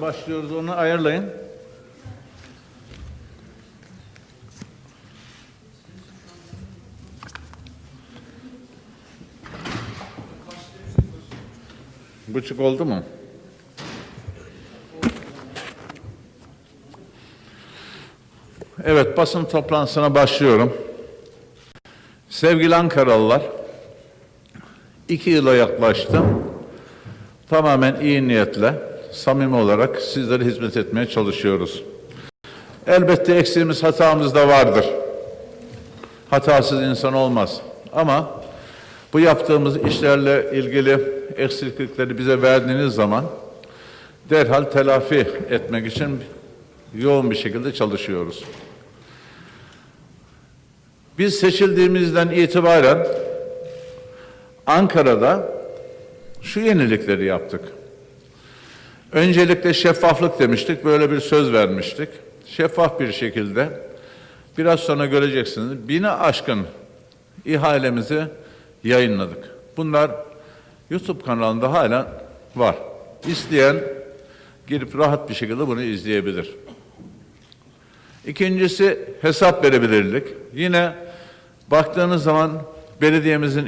Başlıyoruz onu ayarlayın. Buçuk oldu mu? Evet, basın toplantısına başlıyorum. Sevgili Ankaralılar, iki yıla yaklaştı. Tamamen iyi niyetle, samimi olarak sizlere hizmet etmeye çalışıyoruz. Elbette eksiğimiz, hatamız da vardır. Hatasız insan olmaz. Ama bu yaptığımız işlerle ilgili eksiklikleri bize verdiğiniz zaman derhal telafi etmek için yoğun bir şekilde çalışıyoruz. Biz seçildiğimizden itibaren Ankara'da şu yenilikleri yaptık. Öncelikle şeffaflık demiştik, böyle bir söz vermiştik. Şeffaf bir şekilde biraz sonra göreceksiniz bini aşkın ihalemizi yayınladık. Bunlar YouTube kanalında hala var. İsteyen girip rahat bir şekilde bunu izleyebilir. İkincisi hesap verebilirlik. Yine baktığınız zaman belediyemizin